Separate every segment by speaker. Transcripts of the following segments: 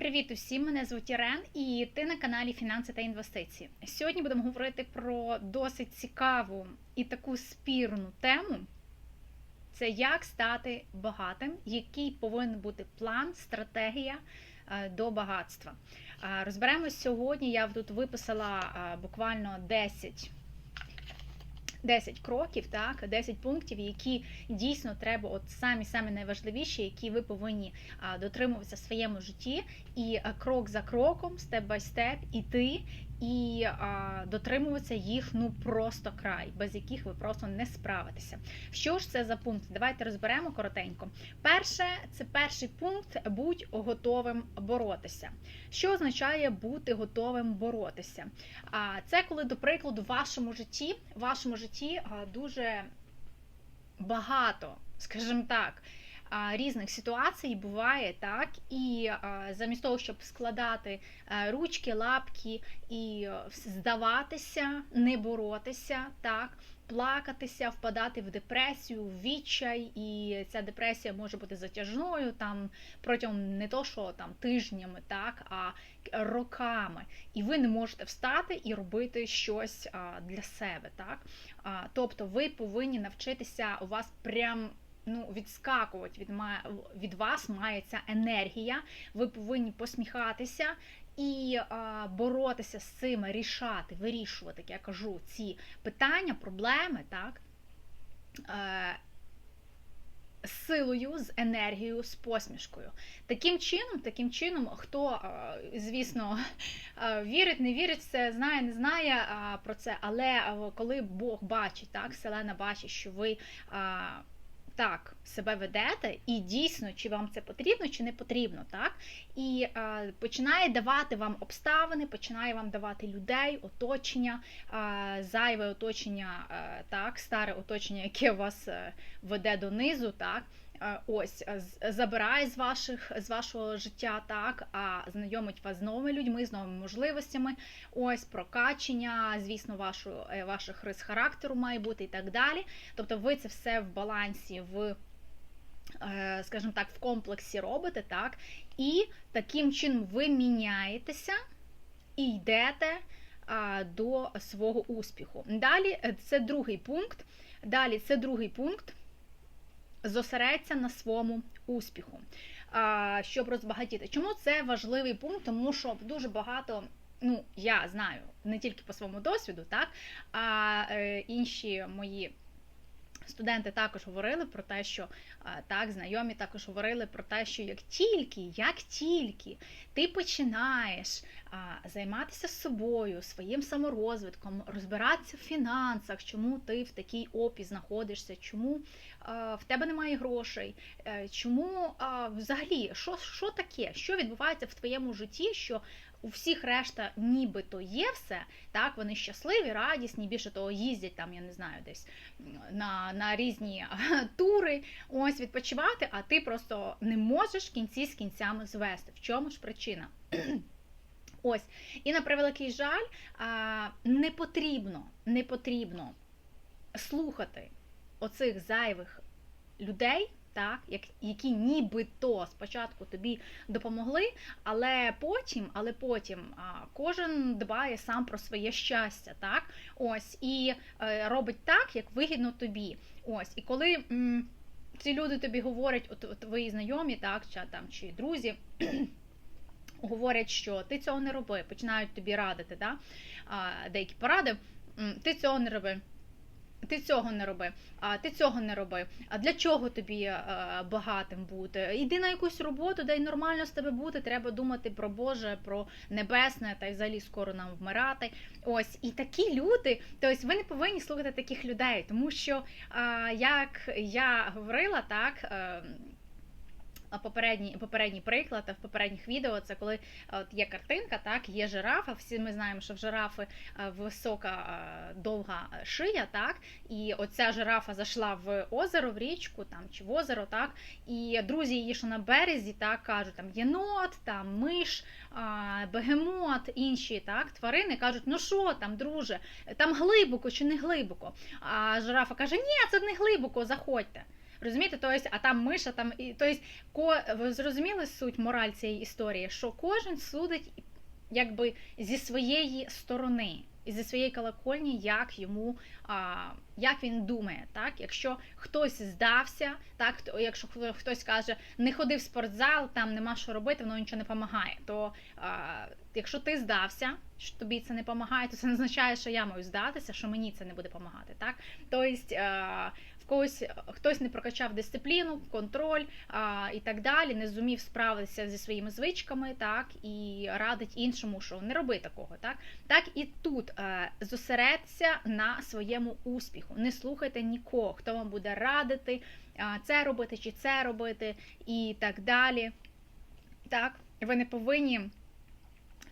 Speaker 1: Привіт усім! Мене звуть Ірен, і ти на каналі Фінанси та інвестиції. Сьогодні будемо говорити про досить цікаву і таку спірну тему. Це як стати багатим, який повинен бути план, стратегія е, до багатства. Е, Розберемось сьогодні. Я тут виписала е, буквально 10 10 кроків, так, 10 пунктів, які дійсно треба, от самі самі найважливіші, які ви повинні дотримуватися в своєму житті, і а, крок за кроком, степ бай степ, іти і а, дотримуватися їх ну просто край, без яких ви просто не справитеся. Що ж це за пункт? Давайте розберемо коротенько. Перше, це перший пункт будь готовим боротися. Що означає бути готовим боротися? А це коли, до прикладу, в вашому житті, в вашому житті а, дуже багато, скажімо так, різних ситуацій буває, так, і замість того, щоб складати ручки, лапки і здаватися, не боротися, так. Плакатися, впадати в депресію, в відчай, і ця депресія може бути затяжною там протягом не то, що там тижнями, так, а роками. І ви не можете встати і робити щось для себе. так. Тобто ви повинні навчитися, у вас прям ну, відскакувати від, від вас має ця енергія, ви повинні посміхатися. І а, боротися з цим, рішати, вирішувати, як я кажу, ці питання, проблеми, так, е, з силою, з енергією, з посмішкою. Таким чином, таким чином, хто, звісно, вірить, не вірить, все знає, не знає про це, але коли Бог бачить, так, Селена бачить, що ви так себе ведете, і дійсно, чи вам це потрібно, чи не потрібно, так? І е, починає давати вам обставини, починає вам давати людей, оточення, е, зайве оточення, е, так, старе оточення, яке вас е, веде донизу, так. Ось забирає з ваших з вашого життя, так, а знайомить вас з новими людьми, з новими можливостями. Ось прокачення, звісно, вашу, е, ваших рис характеру має бути і так далі. Тобто, ви це все в балансі, в, е, скажімо так, в комплексі робите, так, і таким чином ви міняєтеся і йдете до свого успіху. Далі е, це другий пункт. Далі це другий пункт зосередься на своєму успіху, щоб розбагатіти. Чому це важливий пункт? Тому що дуже багато. Ну, я знаю не тільки по своєму досвіду, так, а е, інші мої студенти також говорили про те, що так, знайомі також говорили про те, що як тільки, як тільки ти починаєш займатися собою, своїм саморозвитком, розбиратися в фінансах, чому ти в такій опі знаходишся, чому в тебе немає грошей, е, чому взагалі що, що таке, що відбувається в твоєму житті, що у всіх решта нібито є все, так, вони щасливі, радісні, більше того, їздять там, я не знаю, десь на на різні тури, ось відпочивати, а ти просто не можеш кінці з кінцями звести. В чому ж причина? Ось, і на превеликий жаль, не потрібно, не потрібно слухати оцих зайвих людей так, які нібито спочатку тобі допомогли, але потім але потім а, кожен дбає сам про своє щастя, так, ось, і е, робить так, як вигідно тобі. Ось, І коли м, ці люди тобі говорять, от, твої знайомі, так, чи, там, чи друзі, говорять, що ти цього не роби, починають тобі радити, да, деякі поради, ти цього не роби. Ти цього не роби, а ти цього не роби. А для чого тобі е, багатим бути? Йди на якусь роботу, де й нормально з тебе бути. Треба думати про Боже, про небесне, та й взагалі скоро нам вмирати. Ось і такі люди, тобто ви не повинні слухати таких людей, тому що як я говорила, так. Попередній попередній приклад в попередніх відео це коли от є картинка, так, є жирафа. Всі ми знаємо, що в жирафи висока довга шия, так, і оця жирафа зайшла в озеро, в річку там чи в озеро, так, і друзі її, що на березі, так кажуть, там єнот, там миш, бегемот, інші так, тварини кажуть, ну що там, друже, там глибоко чи не глибоко. А жирафа каже, ні, це не глибоко, заходьте. Розумієте, тобто, а там миша, там і тобто, ко ви зрозуміли суть мораль цієї історії, що кожен судить якби зі своєї сторони. І зі своєї колокольні, як йому а, як він думає, так якщо хтось здався, так якщо хтось каже, не ходи в спортзал, там нема що робити, воно нічого не допомагає. То а, якщо ти здався, що тобі це не допомагає, то це не означає, що я маю здатися, що мені це не буде допомагати. Так, тобто когось хтось не прокачав дисципліну, контроль а, і так далі, не зумів справитися зі своїми звичками, так і радить іншому, що не роби такого, так так і тут е, зосередься на своєму успіху. Не слухайте нікого, хто вам буде радити це робити чи це робити, і так далі. Так, ви не повинні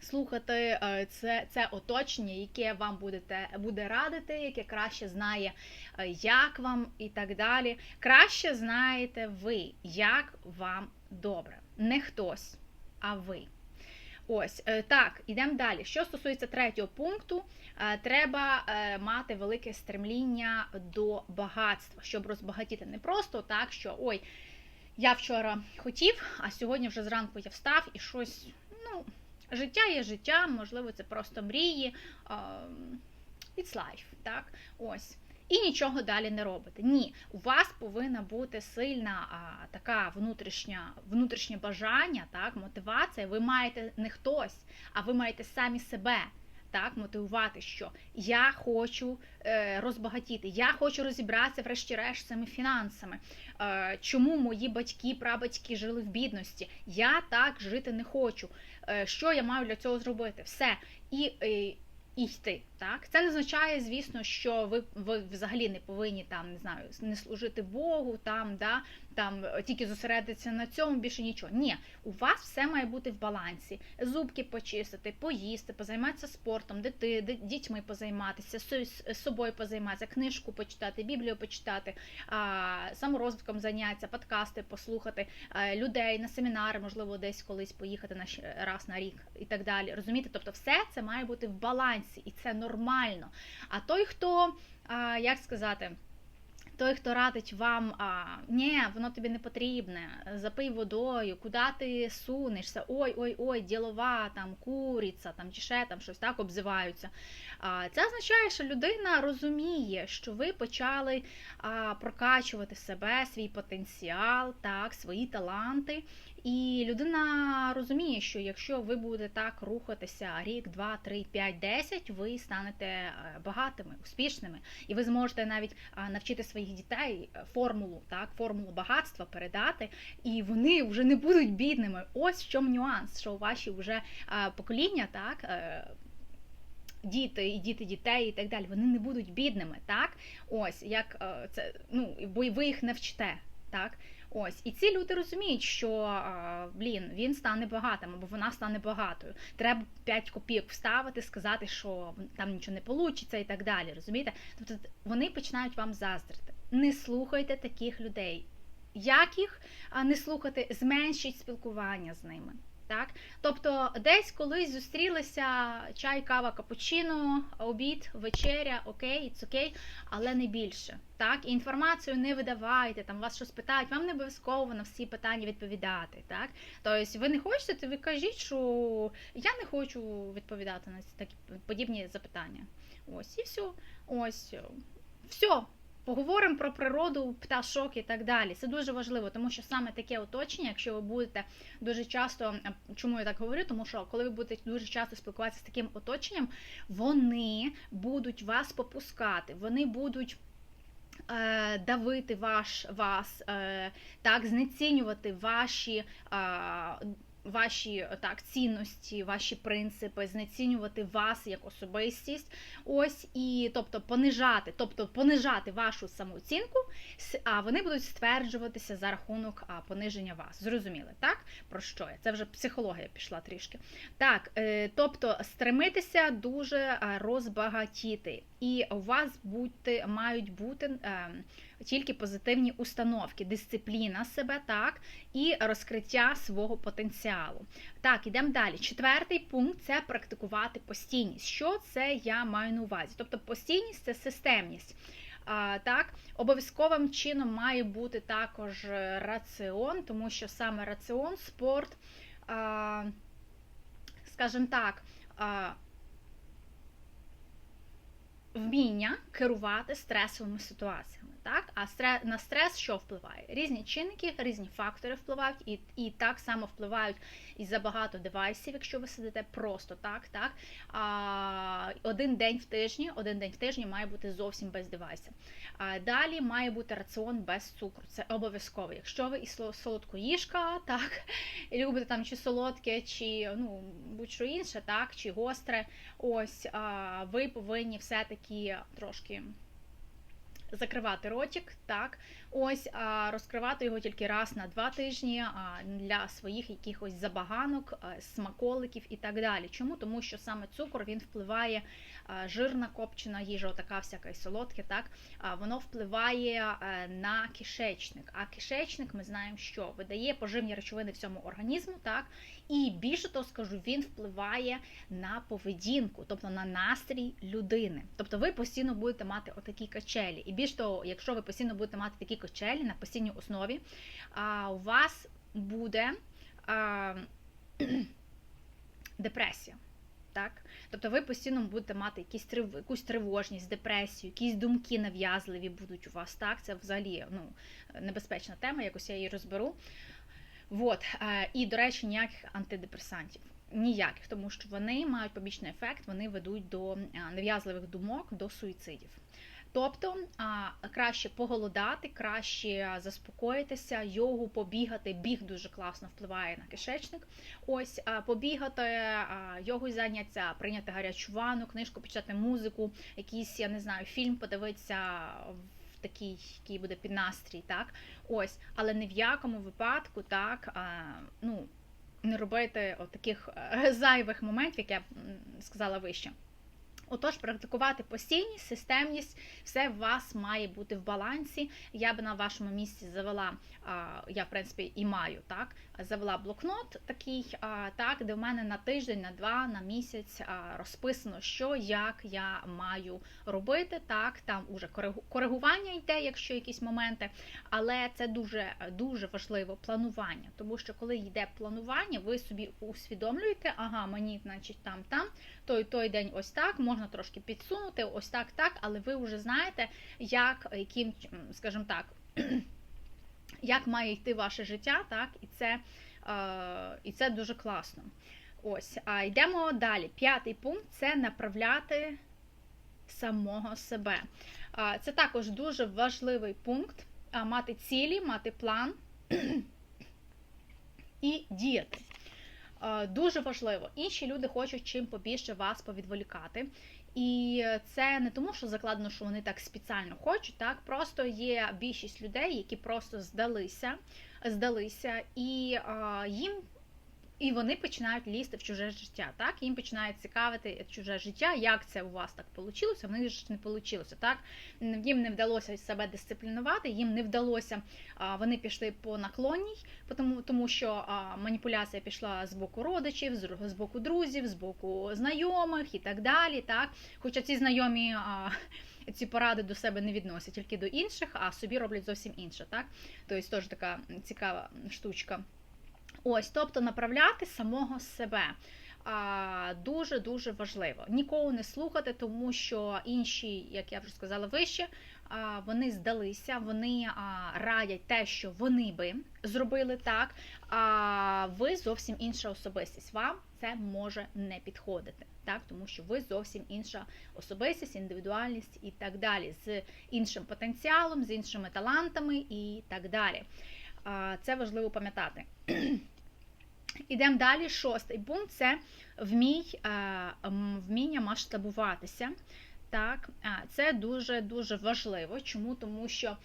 Speaker 1: слухати е, це це оточення, яке вам будете, буде радити, яке краще знає, е, як вам і так далі. Краще знаєте ви, як вам добре. Не хтось, а ви. Ось е, так, ідемо далі. Що стосується третього пункту, треба мати велике стремління до багатства, щоб розбагатіти не просто так, що ой, я вчора хотів, а сьогодні вже зранку я встав і щось, ну. Життя є життя, можливо, це просто мрії. It's life, так? Ось. І нічого далі не робите. Ні, у вас повинна бути сильна а, така внутрішня внутрішнє бажання, так, мотивація. Ви маєте не хтось, а ви маєте самі себе так, мотивувати, що я хочу е, розбагатіти, я хочу розібратися, врешті-решт, цими фінансами. Е, чому мої батьки, прабатьки жили в бідності? Я так жити не хочу. Е, що я маю для цього зробити? Все. І е, і йти. Так? Це не означає, звісно, що ви ви взагалі не повинні там, не знаю, не служити Богу, там, да, там тільки зосередитися на цьому, більше нічого. Ні, у вас все має бути в балансі. Зубки почистити, поїсти, позайматися спортом, дити, дітьми позайматися, з собою позайматися, книжку почитати, біблію почитати, саморозвитком зайнятися, подкасти послухати, людей на семінари, можливо, десь колись поїхати на раз на рік і так далі. Розумієте? Тобто, все це має бути в балансі, і це нормально. А той, хто, як сказати, той, хто радить вам, а, ні, воно тобі не потрібне, запий водою, куди ти сунешся, ой-ой-ой, ділова, там, куриця, там, чи ще там щось так обзиваються. А, Це означає, що людина розуміє, що ви почали а, прокачувати себе, свій потенціал, так, свої таланти. І людина розуміє, що якщо ви будете так рухатися рік, два, три, п'ять, десять, ви станете е, багатими, успішними, і ви зможете навіть навчити своїх дітей е, формулу, так, формулу багатства передати, і вони вже не будуть бідними. Ось в чому нюанс, що ваші вже покоління, так. Е, діти і діти дітей і так далі, вони не будуть бідними, так? Ось як це ну бо ви їх навчите, так? Ось, і ці люди розуміють, що блін, він стане багатим, або вона стане багатою. Треба 5 копійок вставити, сказати, що там нічого не вийде і так далі. Розумієте? Тобто вони починають вам заздрити. Не слухайте таких людей. Як їх не слухати, зменшіть спілкування з ними. Так? Тобто десь колись зустрілися чай, кава, капучино, обід, вечеря, окей, it's окей, але не більше. Так? інформацію не видавайте, там вас щось питають, вам не обов'язково на всі питання відповідати. Так? Тобто ви не хочете, то ви кажіть, що я не хочу відповідати на такі подібні запитання. Ось і все. Ось. Все. Поговоримо про природу, пташок і так далі. Це дуже важливо, тому що саме таке оточення, якщо ви будете дуже часто, чому я так говорю, тому що коли ви будете дуже часто спілкуватися з таким оточенням, вони будуть вас попускати, вони будуть. Е, давити ваш вас, е, так, знецінювати ваші ваші так, цінності, ваші принципи, знецінювати вас як особистість, ось і тобто понижати, тобто понижати вашу самооцінку, а вони будуть стверджуватися за рахунок а, пониження вас. Зрозуміли, так? Про що я? Це вже психологія пішла трішки. Так, е, тобто стремитися дуже розбагатіти, і у вас будьте, мають бути. Е, тільки позитивні установки, дисципліна себе, так, і розкриття свого потенціалу. Так, ідемо далі. Четвертий пункт це практикувати постійність. Що це я маю на увазі? Тобто постійність це системність. А, Так, обов'язковим чином має бути також раціон, тому що саме раціон, спорт, а, скажімо так, а, вміння керувати стресовими ситуаціями. Так, а стрес, на стрес що впливає? Різні чинники, різні фактори впливають, і і так само впливають і забагато девайсів, якщо ви сидите просто так. так. А, Один день в тижні, один день в тижні має бути зовсім без девайсів. А далі має бути раціон без цукру. Це обов'язково. Якщо ви і солодкоїжка, так, і любите там чи солодке, чи ну будь-що інше, так, чи гостре, ось а, ви повинні все-таки трошки закривати ротик, так, ось а розкривати його тільки раз на два тижні а для своїх якихось забаганок, смаколиків і так далі. Чому? Тому що саме цукор він впливає, жирна копчена їжа, така всяка і солодке, так, воно впливає на кишечник. А кишечник, ми знаємо, що видає поживні речовини всьому організму, так, і більше того скажу, він впливає на поведінку, тобто на настрій людини. Тобто ви постійно будете мати отакі качелі. І більш того, якщо ви постійно будете мати такі качелі на постійній основі, а, у вас буде а, депресія. Так? Тобто ви постійно будете мати якісь трив... якусь тривожність, депресію, якісь думки нав'язливі будуть у вас. Так? Це взагалі ну, небезпечна тема, якось я її розберу. Вот. І, до речі, ніяких антидепресантів. Ніяких, тому що вони мають побічний ефект, вони ведуть до нав'язливих думок, до суїцидів. Тобто краще поголодати, краще заспокоїтися, йогу побігати. Біг дуже класно впливає на кишечник. Ось побігати, йогою зайняться, прийняти гарячу ванну, книжку, почати музику, якийсь, я не знаю, фільм подивитися в такий, який буде під настрій, так? Ось, але ні в якому випадку так, ну, не робити таких е, зайвих моментів, як я сказала вище. Отож, практикувати постійність, системність, все у вас має бути в балансі. Я би на вашому місці завела, я в принципі і маю так, завела блокнот такий, так, де в мене на тиждень, на два, на місяць розписано, що як я маю робити. Так, там уже коригування йде, якщо якісь моменти, але це дуже дуже важливо планування, тому що коли йде планування, ви собі усвідомлюєте, ага, мені, значить, там, там, той той день ось так, можна трошки підсунути, ось так, так, але ви вже знаєте, як, яким, скажімо так, як має йти ваше життя, так, і це, е, і це дуже класно. Ось, а йдемо далі. П'ятий пункт це направляти самого себе. Це також дуже важливий пункт мати цілі, мати план і діяти. Дуже важливо. Інші люди хочуть чим побільше вас повідволікати. І це не тому, що закладено, що вони так спеціально хочуть. Так просто є більшість людей, які просто здалися, здалися, і а, їм і вони починають лізти в чуже життя. Так, їм починає цікавити чуже життя, як це у вас так вийшло, в них ж не вийшло. Так їм не вдалося себе дисциплінувати, їм не вдалося, вони пішли по наклонній, тому, тому що маніпуляція пішла з боку родичів, з боку друзів, з боку знайомих і так далі. Так, хоча ці знайомі. Ці поради до себе не відносять тільки до інших, а собі роблять зовсім інше. Так? Тобто теж така цікава штучка. Ось, тобто направляти самого себе. Дуже-дуже важливо. Нікого не слухати, тому що інші, як я вже сказала вище, вони здалися, вони радять те, що вони би зробили так. А ви зовсім інша особистість. Вам це може не підходити, так? тому що ви зовсім інша особистість, індивідуальність і так далі, з іншим потенціалом, з іншими талантами і так далі. Це важливо пам'ятати. Ідемо далі. Шостий пункт це вмій, вміння масштабуватися. Так, Це дуже-дуже важливо. Чому? Тому що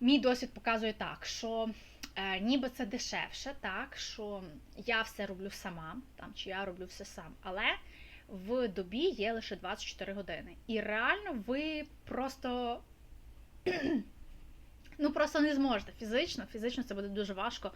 Speaker 1: мій досвід показує так, що е, ніби це дешевше, так, що я все роблю сама, там, чи я роблю все сам. Але в добі є лише 24 години. І реально ви просто ну просто не зможете фізично. Фізично це буде дуже важко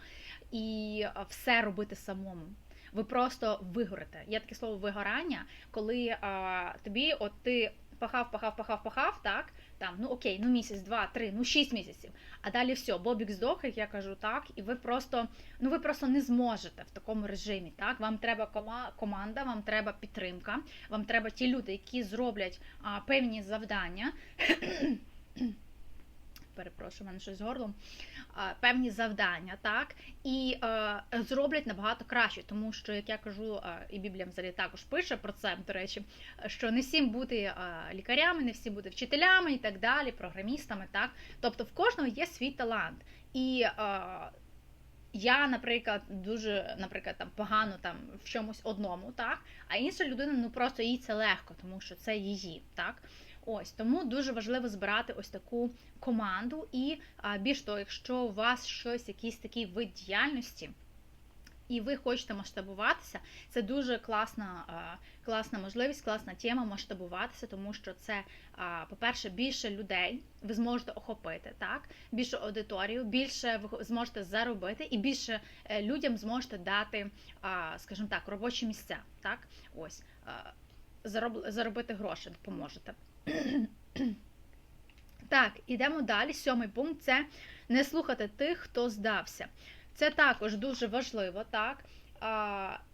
Speaker 1: і все робити самому. Ви просто вигорите. Є таке слово вигорання, коли а, тобі, от ти пахав, пахав, пахав, пахав, так, там, ну окей, ну місяць, два, три, ну шість місяців. А далі все, Бобік здох, як я кажу, так, і ви просто, ну ви просто не зможете в такому режимі. Так, вам треба кома- команда, вам треба підтримка, вам треба ті люди, які зроблять а, певні завдання. Перепрошую, мене щось з горлом. Певні завдання, так, і е, зроблять набагато краще, тому що, як я кажу, е, і Біблія взагалі також пише про це, до речі, що не всім бути е, лікарями, не всім бути вчителями і так далі, програмістами, так. Тобто в кожного є свій талант. І е, я, наприклад, дуже, наприклад, там погано там в чомусь одному, так, а інша людина, ну просто їй це легко, тому що це її, так. Ось тому дуже важливо збирати ось таку команду, і більш того, якщо у вас щось, якийсь такий вид діяльності, і ви хочете масштабуватися, це дуже класна, класна можливість, класна тема масштабуватися, тому що це, по-перше, більше людей ви зможете охопити, так, більше аудиторію, більше ви зможете заробити, і більше е, людям зможете дати, скажімо так, робочі місця. Так, ось заробити гроші допоможете. Так, ідемо далі. Сьомий пункт це не слухати тих, хто здався. Це також дуже важливо, так.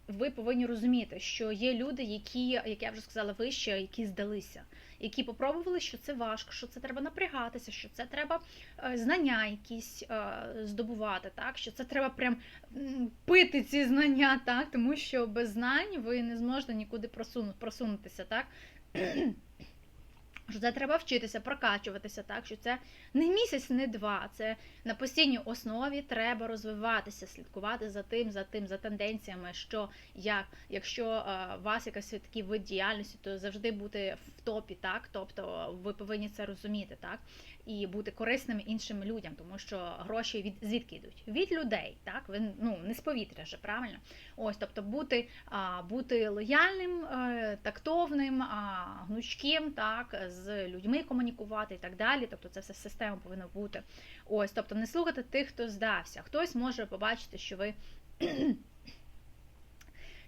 Speaker 1: Ви повинні розуміти, що є люди, які, як я вже сказала вище, які здалися, які попробували, що це важко, що це треба напрягатися, що це треба е, знання якісь е, здобувати, так, що це треба прям пити ці знання, так, тому що без знань ви не зможете нікуди просунутися, так. Що це треба вчитися, прокачуватися, так що це не місяць, не два. Це на постійній основі треба розвиватися, слідкувати за тим, за тим, за тенденціями, що як, якщо е, у вас якась такий вид діяльності, то завжди бути в топі, так. Тобто ви повинні це розуміти, так, і бути корисними іншим людям, тому що гроші від звідки йдуть? Від людей, так ви ну не з повітря же, правильно? Ось, тобто бути, а, бути лояльним, е, тактовним, а, гнучким, так, з людьми комунікувати і так далі. Тобто це все система повинна бути. Ось, тобто не слухати тих, хто здався. Хтось може побачити, що ви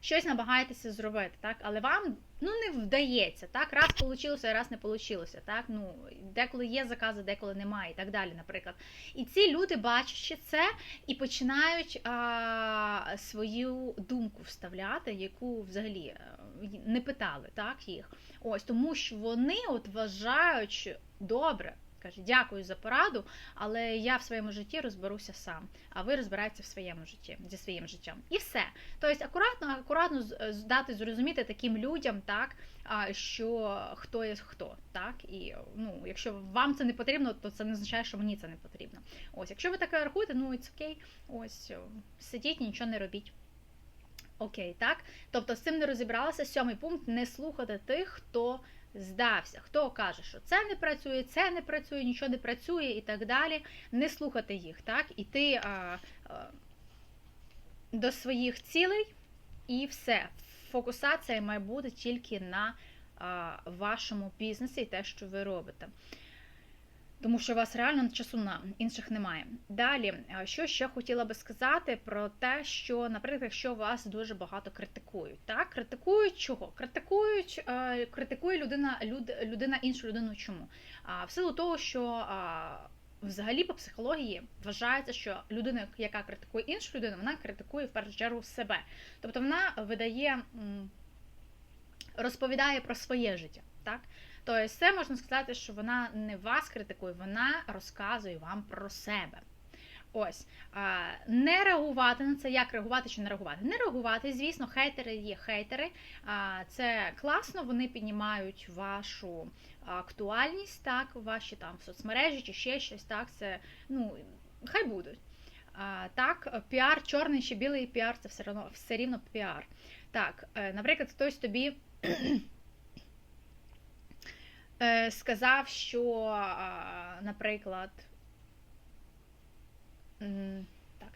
Speaker 1: щось намагаєтеся зробити, так, але вам ну не вдається. Так, раз вийшло, раз не вийшло. Так, ну деколи є закази, деколи немає, і так далі, наприклад. І ці люди, бачачи це, і починають а, свою думку вставляти, яку взагалі е, не питали, так їх. Ось тому, що вони от вважають, добре. Каже, дякую за пораду, але я в своєму житті розберуся сам, а ви розбираєтеся в своєму житті зі своїм життям. І все. Тобто, акуратно, акуратно дати зрозуміти таким людям, так що хто є хто, так і ну, якщо вам це не потрібно, то це не означає, що мені це не потрібно. Ось, якщо ви таке рахуєте, ну it's окей, ось сидіть, нічого не робіть. Окей, так? Тобто з цим не розібралася. Сьомий пункт не слухати тих, хто здався. Хто каже, що це не працює, це не працює, нічого не працює і так далі. Не слухати їх, так? Іти а, а, до своїх цілей і все. Фокусація має бути тільки на а, вашому бізнесі і те, що ви робите тому що у вас реально часу на інших немає. Далі, що ще хотіла би сказати про те, що, наприклад, якщо вас дуже багато критикують, так критикують чого? Критикують, е, критикує людина, люд, людина іншу людину. Чому? А в силу того, що взагалі по психології вважається, що людина, яка критикує іншу людину, вона критикує в першу чергу себе. Тобто вона видає, розповідає про своє життя. так? Тобто, це можна сказати, що вона не вас критикує, вона розказує вам про себе. Ось, не реагувати на це, як реагувати чи не реагувати. Не реагувати, звісно, хейтери є хейтери. Це класно, вони піднімають вашу актуальність, так, ваші там соцмережі чи ще щось. Так, це ну, хай будуть. Так, піар, чорний чи білий піар це все рівно все рівно піар. Так, е, наприклад, хтось тобі. Е, сказав, що, наприклад,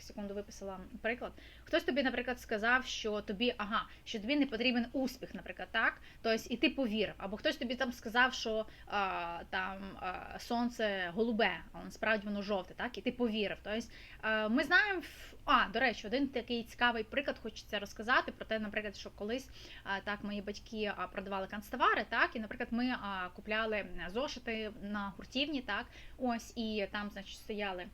Speaker 1: секунду виписала приклад. Хтось тобі, наприклад, сказав, що тобі, ага, що тобі не потрібен успіх, наприклад, так. Тобто, і ти повірив. Або хтось тобі там сказав, що а, там а, сонце голубе, а насправді воно жовте, так, і ти повірив. Тобто, ми знаємо, а, до речі, один такий цікавий приклад хочеться розказати про те, наприклад, що колись а, так мої батьки продавали канцтовари, так, і, наприклад, ми а, купляли зошити на гуртівні, так, ось, і там, значить, стояли.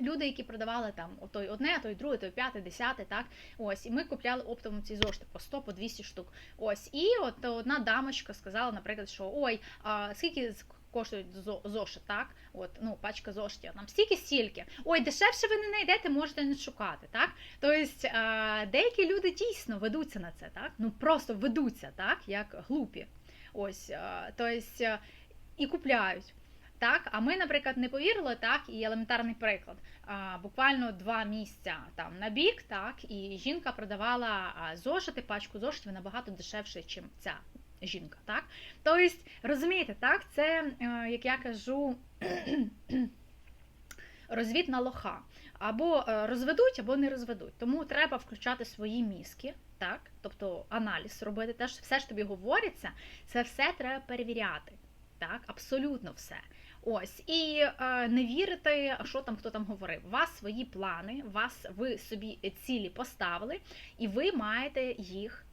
Speaker 1: Люди, які продавали там той одне, той друге, той п'яте, десяте, так ось, і ми купляли оптом ці зошити по 100, по 200 штук. Ось, і от одна дамочка сказала, наприклад, що ой, а скільки коштують зошит, так? От, ну, пачка зошитів, там стільки стільки. Ой, дешевше ви не знайдете, можете не шукати. так? Тобто деякі люди дійсно ведуться на це, так? Ну просто ведуться, так, як глупі. Ось, тобто, і купляють. Так, а ми, наприклад, не повірили, так, і елементарний приклад. А, Буквально два місця там на бік, так, і жінка продавала зошити, пачку зошитів набагато дешевше, ніж ця жінка. так. Тобто, розумієте, так, це, е, як я кажу, розвід на лоха. Або е, розведуть, або не розведуть. Тому треба включати свої мізки, так, тобто аналіз робити. Теж все ж тобі говориться, це все треба перевіряти. Так, абсолютно все. Ось, і е, не вірити, що там хто там говорив. У вас свої плани, вас ви собі цілі поставили, і ви маєте їх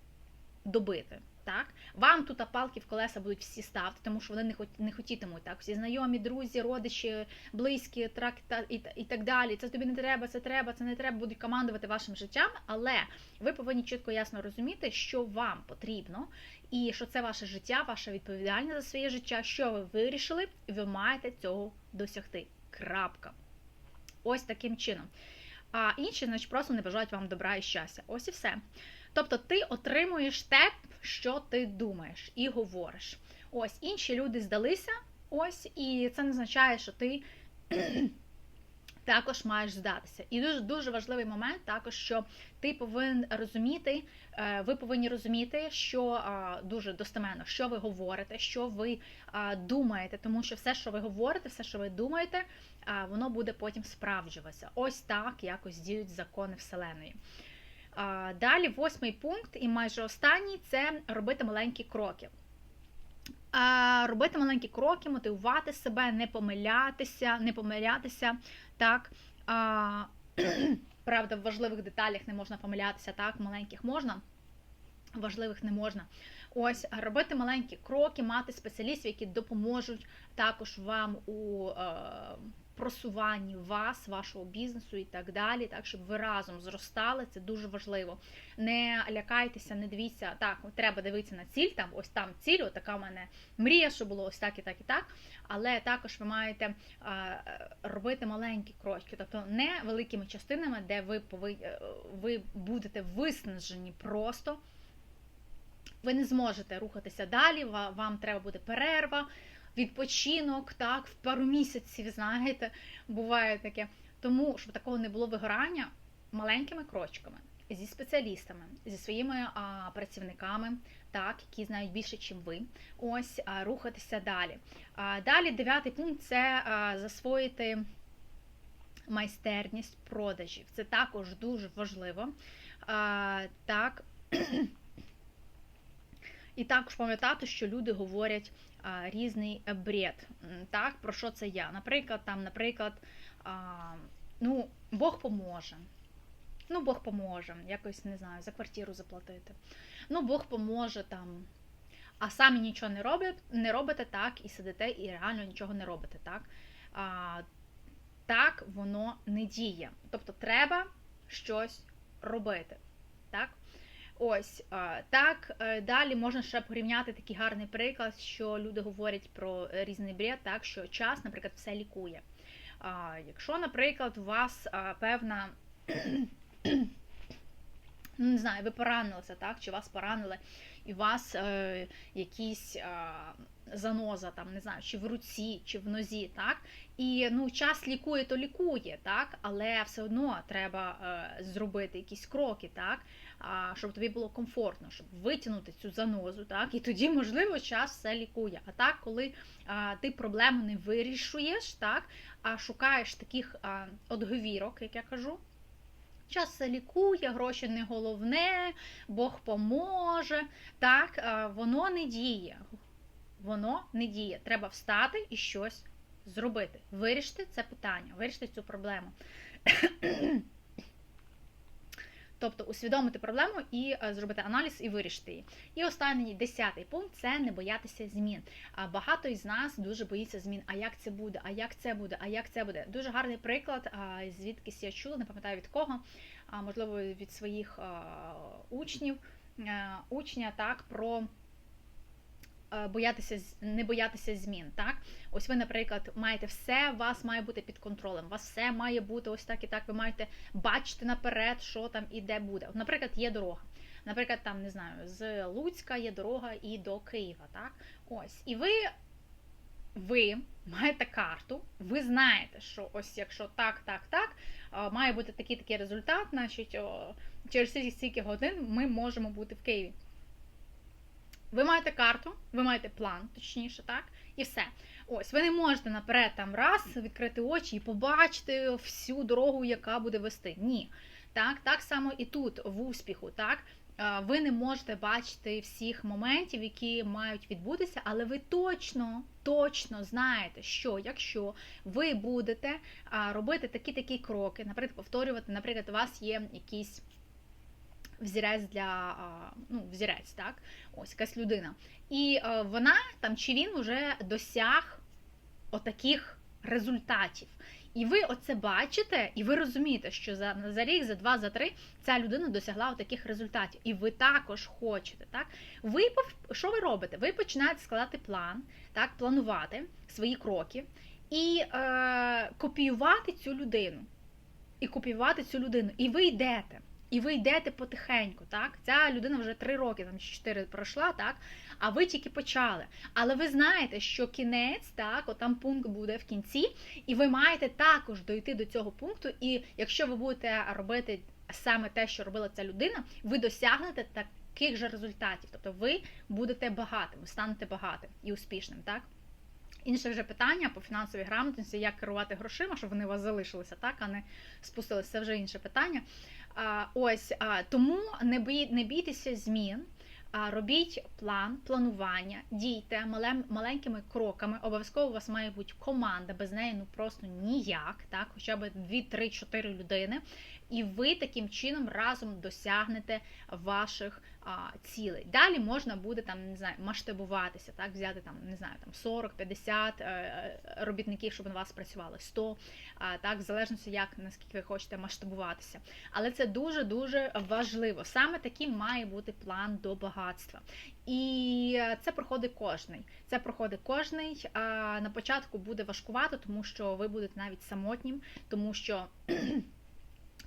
Speaker 1: добити. Так, вам тут палки в колеса будуть всі ставити, тому що вони не хот, не хотітимуть так. Всі знайомі, друзі, родичі, близькі, трак та і, і так далі. Це тобі не треба, це треба, це не треба, будуть командувати вашим життям. Але ви повинні чітко ясно розуміти, що вам потрібно, і що це ваше життя, ваша відповідальність за своє життя, що ви вирішили, і ви маєте цього досягти. Крапка. Ось таким чином. А інші, значить, просто не бажають вам добра і щастя. Ось і все. Тобто ти отримуєш те, що ти думаєш і говориш. Ось інші люди здалися, ось, і це не означає, що ти. Також маєш здатися. І дуже дуже важливий момент, також що ти повинен розуміти, е, ви повинні розуміти, що дуже достеменно, що ви говорите, що ви думаєте, тому що все, що ви говорите, все, що ви думаєте, воно буде потім справджуватися. Ось так якось діють закони Вселеної. Далі, восьмий пункт, і майже останній це робити маленькі кроки. Робити маленькі кроки, мотивувати себе, не помилятися, не помилятися. так. Правда, в важливих деталях не можна помилятися, так, маленьких можна, важливих не можна. Ось робити маленькі кроки, мати спеціалістів, які допоможуть також вам у е, просуванні вас, вашого бізнесу і так далі, так щоб ви разом зростали, це дуже важливо. Не лякайтеся, не дивіться, так, треба дивитися на ціль, там ось там ціль, от така в мене мрія, що було ось так і так і так. Але також ви маєте робити маленькі крочки, тобто не великими частинами, де ви повинні, е, ви будете виснажені просто. Ви не зможете рухатися далі, вам треба буде перерва відпочинок, так, в пару місяців, знаєте, буває таке. Тому, щоб такого не було вигорання маленькими крочками, зі спеціалістами, зі своїми а, працівниками, так, які знають більше, ніж ви. Ось а, рухатися далі. А, Далі дев'ятий пункт це а, засвоїти майстерність продажів. Це також дуже важливо. А, Так. І також пам'ятати, що люди говорять різний бред. Так, Про що це я? Наприклад, там, наприклад, ну, Бог поможе. Ну, Бог поможе, якось не знаю, за квартиру заплатити. Ну, Бог поможе там. А самі нічого не робите, не робите так, і сидите, і реально нічого не робите. Так А, так воно не діє. Тобто треба щось робити. Так? Ось так. Е, далі можна ще порівняти такий гарний приклад, що люди говорять про різний бред, так що час, наприклад, все лікує. Якщо, наприклад, у вас певна ну, не знаю, ви поранилися, так? Чи вас поранили, і у вас е, якісь е, заноза, там, не знаю, чи в руці, чи в нозі, так? І ну, час лікує, то лікує, так? Але все одно треба е, зробити якісь кроки, так? А, щоб тобі було комфортно, щоб витягнути цю занозу, так? І тоді, можливо, час все лікує. А так, коли а, ти проблему не вирішуєш, так? А шукаєш таких а, отговірок, як я кажу. Час все лікує, гроші не головне, Бог поможе. Так, воно не діє. Воно не діє. Треба встати і щось зробити. Вирішити це питання, вирішити цю проблему. Тобто усвідомити проблему і е, зробити аналіз і вирішити її. І останній десятий пункт це не боятися змін. Багато із нас дуже боїться змін. А як це буде? А як це буде? А як це буде? Дуже гарний приклад, звідкись я чула, не пам'ятаю від кого, а можливо від своїх учнів, е, учня так про. Е, боятися не боятися змін. Так, ось ви, наприклад, маєте все, вас має бути під контролем. Вас все має бути ось так і так. Ви маєте бачити наперед, що там і де буде. От, Наприклад, є дорога. Наприклад, там не знаю, з Луцька є дорога і до Києва. Так, ось, і ви. Ви маєте карту, ви знаєте, що ось якщо так, так, так, має бути такий такий результат, значить через стільки годин ми можемо бути в Києві. Ви маєте карту, ви маєте план, точніше, так? І все. Ось, ви не можете наперед там раз відкрити очі і побачити всю дорогу, яка буде вести. Ні. Так так само і тут, в успіху, так? Ви не можете бачити всіх моментів, які мають відбутися, але ви точно, точно знаєте, що якщо ви будете робити такі-такі кроки, наприклад, повторювати, наприклад, у вас є якісь взірець для ну, взірець, так, ось якась людина. І е, вона там чи він вже досяг отаких результатів. І ви оце бачите, і ви розумієте, що за за рік, за два, за три ця людина досягла таких результатів. І ви також хочете. так? Ви що ви робите? Ви починаєте складати план, так, планувати свої кроки і е, копіювати цю людину. І копіювати цю людину. І ви йдете. І ви йдете потихеньку, так? Ця людина вже три роки, там чотири пройшла, так? А ви тільки почали. Але ви знаєте, що кінець, так, от там пункт буде в кінці, і ви маєте також дойти до цього пункту. І якщо ви будете робити саме те, що робила ця людина, ви досягнете таких же результатів. Тобто ви будете багатим, станете багатим і успішним, так? Інше вже питання по фінансовій грамотності, як керувати грошима, щоб вони у вас залишилися, так, а не спустилися. Це вже інше питання. Ось тому не бій, не бійтеся змін. Робіть план, планування, дійте маленькими кроками. Обов'язково у вас має бути команда, без неї ну просто ніяк, так, хоча б 2-3-4 людини. І ви таким чином разом досягнете ваших а, цілей. Далі можна буде там не знаю, масштабуватися, так, взяти там, не знаю, там 40-50 е, е, робітників, щоб на вас працювали 100, а, так, в залежності, як наскільки ви хочете масштабуватися. Але це дуже-дуже важливо. Саме таким має бути план до багатства. І це проходить кожний. Це проходить кожний. На початку буде важкувато, тому що ви будете навіть самотнім, тому що.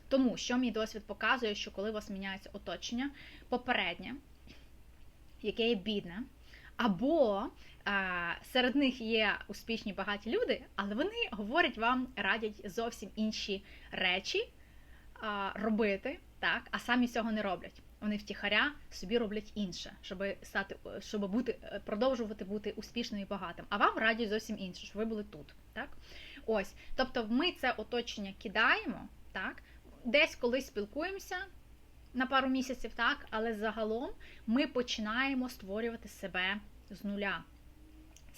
Speaker 1: Тому що мій досвід показує, що коли у вас міняється оточення попереднє, яке є бідне, або а, серед них є успішні багаті люди, але вони говорять вам, радять зовсім інші речі а, робити, так, а самі цього не роблять. Вони втіхаря собі роблять інше, щоб стати, щоб бути, продовжувати бути успішним і багатим. А вам радять зовсім інше, щоб ви були тут. Так? Ось, тобто, ми це оточення кидаємо, так? Десь колись спілкуємося на пару місяців, так, але загалом ми починаємо створювати себе з нуля.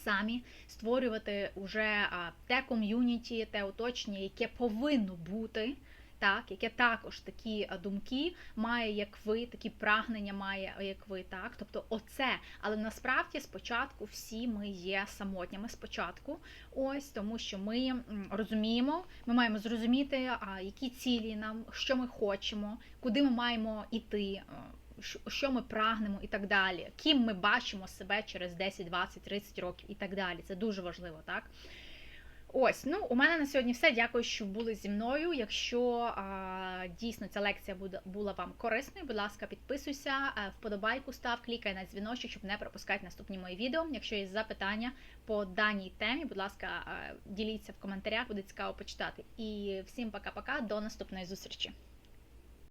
Speaker 1: Самі створювати уже те ком'юніті, те оточення, яке повинно бути так, яке також такі думки має, як ви, такі прагнення має, як ви, так. Тобто, оце, але насправді спочатку всі ми є самотніми спочатку, ось тому, що ми розуміємо, ми маємо зрозуміти, які цілі нам, що ми хочемо, куди ми маємо іти. Що ми прагнемо і так далі, ким ми бачимо себе через 10, 20, 30 років і так далі. Це дуже важливо, так? Ось, ну у мене на сьогодні все. Дякую, що були зі мною. Якщо а, дійсно ця лекція буде була вам корисною, будь ласка, підписуйся, е, вподобайку став, клікай на дзвіночок, щоб не пропускати наступні мої відео. Якщо є запитання по даній темі, будь ласка, е, діліться в коментарях, буде цікаво почитати. І всім пока-пока, до наступної зустрічі.